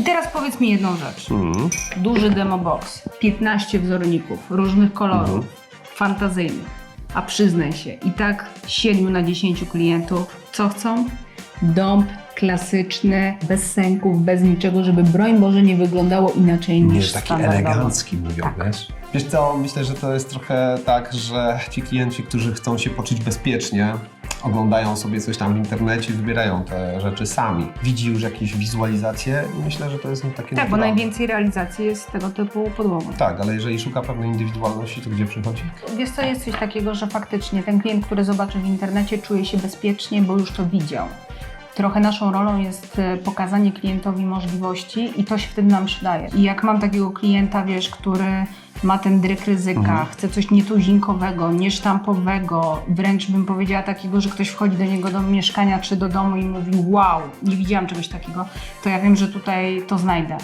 I teraz powiedz mi jedną rzecz. Mhm. Duży demo box, 15 wzorników, różnych kolorów, Mhm. fantazyjnych. A przyznaj się, i tak 7 na 10 klientów, co chcą? Dąb klasyczny, bez sęków, bez niczego, żeby broń Boże nie wyglądało inaczej Nie, niż taki standardowo. elegancki mówią, Tak. wiesz? Wiesz co, myślę, że to jest trochę tak, że ci klienci, którzy chcą się poczuć bezpiecznie, oglądają sobie coś tam w internecie i wybierają te rzeczy sami. Widzi już jakieś wizualizacje i myślę, że to jest takie Tak, bo naturalne. najwięcej realizacji jest tego typu podłogą. Tak, ale jeżeli szuka pewnej indywidualności, to gdzie przychodzi? Wiesz co, jest coś takiego, że faktycznie ten klient, który zobaczy w internecie, czuje się bezpiecznie, bo już to widział. Trochę naszą rolą jest e, pokazanie klientowi możliwości i to się wtedy nam przydaje. I jak mam takiego klienta, wiesz, który ma ten dryk ryzyka, chce coś nietuzinkowego, niesztampowego, wręcz bym powiedziała takiego, że ktoś wchodzi do niego do mieszkania czy do domu i mówi wow, nie widziałam czegoś takiego, to ja wiem, że tutaj to znajdę.